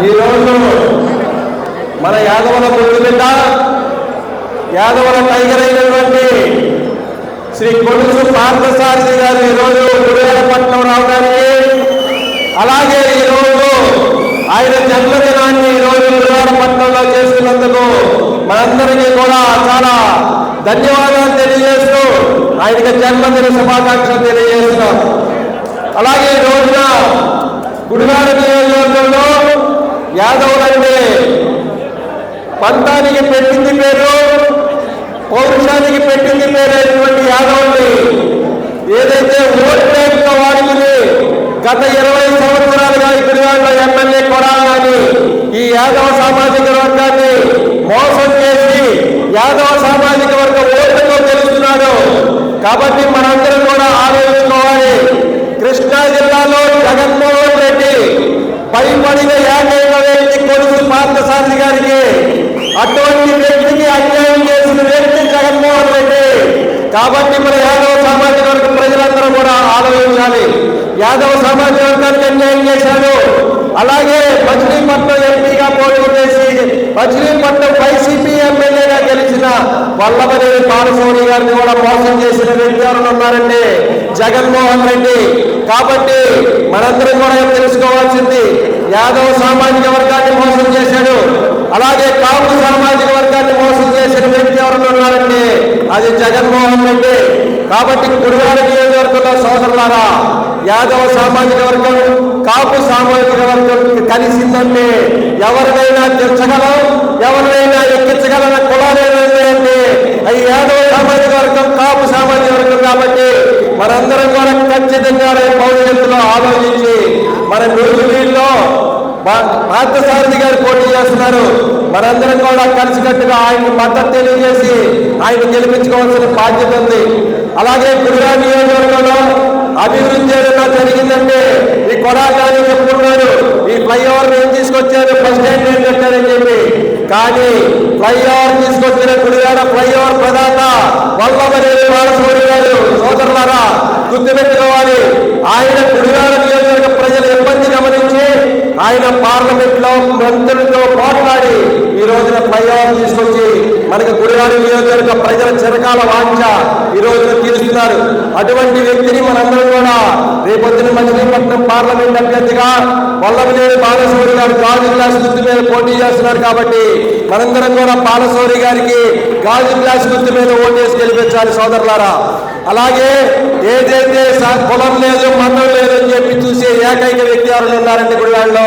ఈరోజు మన యాదవుల ముద్దుబిడ్డ యాదవుల టైగర్ అయినటువంటి శ్రీ కొడుసు పార్థసారథి గారు ఈరోజు గుడివాడపట్నం రావడానికి అలాగే ఈరోజు ఆయన జన్మదినాన్ని ఈరోజు గుడివాడపట్నంలో చేసుకున్నందుకు మనందరికీ కూడా చాలా ధన్యవాదాలు తెలియజేస్తూ ఆయనకి జన్మదిన శుభాకాంక్షలు తెలియజేస్తున్నాం. అలాగే ఈ రోజున గుడివాడ యాదవులంటే పంతానికి పెట్టింది పేరు పౌరుషానికి పెట్టింది పేరు అయినటువంటి యాదవుల్ని ఏదైతే ఓట్ బ్యాంక్తో వాడుకుని గత ఇరవై సంవత్సరాలుగా ఈ ఎమ్మెల్యే కొడాలని ఈ యాదవ సామాజిక వర్గాన్ని మోసం చేసి యాదవ సామాజిక వర్గ ఓటుతో తెలుస్తున్నాడు కాబట్టి మనందరం కూడా ఆలోచించుకోవాలి. కృష్ణా జిల్లాలో జగన్మోహన్ రెడ్డి భయపడిన యాద పార్థసారథి గారికి అటువంటి వ్యక్తికి అన్యాయం చేసిన వ్యక్తి జగన్మోహన్ రెడ్డి. కాబట్టి మన యాదవ సామాజిక వర్గ ప్రజలందరూ కూడా ఆలోచించాలి. యాదవ సామాజిక వర్గానికి అన్యాయం చేశాడు అలాగే మచిలీపట్నం ఎంపీగా పోటీ చేసి మచిలీపట్నం వైసీపీ ఎమ్మెల్యేగా గెలిచిన వల్లభనేని పాలసోని గారిని కూడా మోసం చేసిన వ్యక్తి ఎవరు ఉన్నారంటే జగన్మోహన్ రెడ్డి. కాబట్టి మనందరం కూడా తెలుసుకోవాల్సింది యాదవ సామాజిక వర్గాన్ని అలాగే కాపు సామాజిక వర్గాన్ని మోసం చేసిన వ్యక్తి ఎవరు ఉన్నారంటే అది జగన్మోహన్ రెడ్డి. కాబట్టి గుడివాడ నియోజకవర్గంలో సోదరులారా యాదవ సామాజిక వర్గం కాపు సామాజిక వర్గం కలిసిందంటే ఎవరినైనా తెచ్చగలం ఎవరినైనా ఎక్కించగలన కులాలేనంటే అది యాదవ సామాజిక వర్గం కాపు సామాజిక వర్గం కాబట్టి మనందరం కూడా ఖచ్చితంగా రేపు భవిష్యత్తులో ఆలోచించి మన నిర్వీల్లో పార్థసారథి గారు పోటీ చేస్తున్నారు. మనందరం కూడా కలిసికట్టుగా ఆయనకు మద్దతు తెలియజేసి ఆయన గెలిపించుకోవాల్సిన బాధ్యత ఉంది. అలాగే గుడిగా నియోజకవర్గంలో అభివృద్ధి ఏదైనా జరిగిందంటే ఈ కొడాలి చెప్పుకున్నారు. ఈ ఫ్లైఓవర్ ఏం తీసుకొచ్చారు? ఫస్ట్ టైం ఏం పెట్టారని చెప్పి. కానీ ఫ్లైఓవర్ తీసుకొచ్చిన గుడిగాడ ఫ్లైఓవర్ ప్రదాత వల్లభనేని బాలసూరి గారు సోదరులారా గుర్తుపెట్టుకోవాలి. ఆయన గుడిగాడ నియోజకవర్గ ప్రజలు ఇబ్బంది గమనించి ఆయన పార్లమెంట్లో మంత్రులతో పోట్లాడి రోజున ఫ్లైఓవర్ తీసుకొచ్చి మనకి గుడివాడ నియోజకవర్గ ప్రజల చిరకాల వాంఛ ఈ రోజున తీరుస్తున్నారు. అటువంటి వ్యక్తిని మనందరం కూడా రేపొద్దున మచిలీపట్నం పార్లమెంట్ అభ్యర్థిగా వల్లభనేని బాలశౌరి గారు గాజు గ్లాస్ గుర్తు మీద పోటీ చేస్తున్నారు కాబట్టి మనందరం కూడా బాలశౌరి గారికి గాజు గ్లాస్ గుర్తు మీద ఓటేసి గెలిపించాలి సోదరులారా. అలాగే ఏదైతే కులం లేదు మతం లేదు అని చెప్పి చూసే ఏకైక వ్యక్తి ఎవరు ఉన్నారంటే గుడివాడలో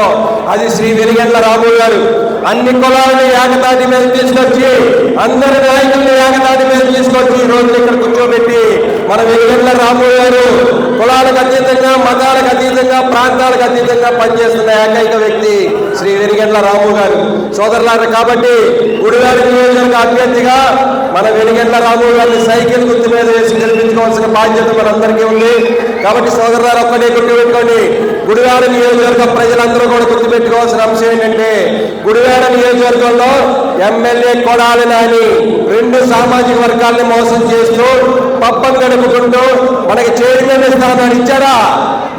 అది శ్రీ వెలిగండ్ల రాము గారు. అన్ని కులాలని ఏకతాటి మీద తీసుకొచ్చి అందరి నాయకుల్ని ఏకతాటి మీద తీసుకొచ్చి ఈ రోజు ఇక్కడ కూర్చోబెట్టి మన వెలిగండ్ల రాము గారు కులాలకు అతీతంగా మతాలకు అతీతంగా ప్రాంతాలకు అతీతంగా పనిచేస్తున్న ఏకైక వ్యక్తి శ్రీ వెలిగండ్ల రాము గారు. సోదరులారు కాబట్టి గుడివాడ నియోజకవర్గ అభ్యర్థిగా మన వెలిగండ్ల రాము గారిని సైకిల్ గుర్తు మీద వేసి గెలిపించుకోవాల్సిన బాధ్యత మనందరికీ ఉంది. కాబట్టి సోదరులారు ఒక్కడే గుర్తుపెట్టుకోండి గుడివాడ నియోజకవర్గ ప్రజలందరూ కూడా గుర్తుపెట్టుకోవాల్సిన అంశం ఏంటంటే గుడివాడ నియోజకవర్గంలో ఎమ్మెల్యే కొడాలి నాని రెండు సామాజిక వర్గాల్ని మోసం చేస్తూ పప్పం గడుపుకుంటూ మనకి చైర్మన్ స్థానాన్ని ఇచ్చాడా?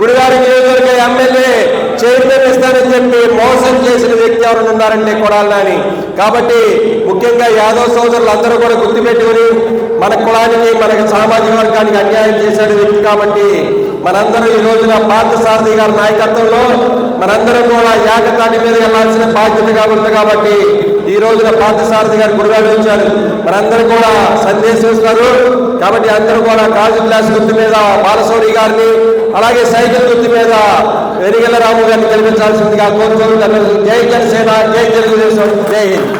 గుడివాడ నియోజకవర్గ ఎమ్మెల్యే చైర్మన్ ఇస్తానని చెప్పి మోసం చేసిన వ్యక్తి ఎవరైనా ఉన్నారంటే కొడాలని కాబట్టి ముఖ్యంగా యాదవ్ సోదరులు అందరూ కూడా గుర్తుపెట్టుకుని మన కులానికి మనకి సామాజిక వర్గానికి అన్యాయం చేశాడు వ్యక్తి కాబట్టి మనందరం ఈ రోజున పార్థసారథి గారి నాయకత్వంలో మనందరం కూడా ఏకతాటి మీద వెళ్ళాల్సిన బాధ్యతగా ఉంది కాబట్టి ఈ రోజున పార్థసారథి గారు గుడివాడ వచ్చారు. మనందరం కూడా సందేశం ఇస్తారు కాబట్టి అందరూ కూడా కాజు గ్లాస్ గుర్తు మీద బాలసౌరి గారిని అలాగే సైకిల్ గుర్తు మీద వెనిగల రాము గారిని గెలిపించాల్సిందిగా కోరుతూ జై జనసేన జై తెలుగుదేశం జై హింద్.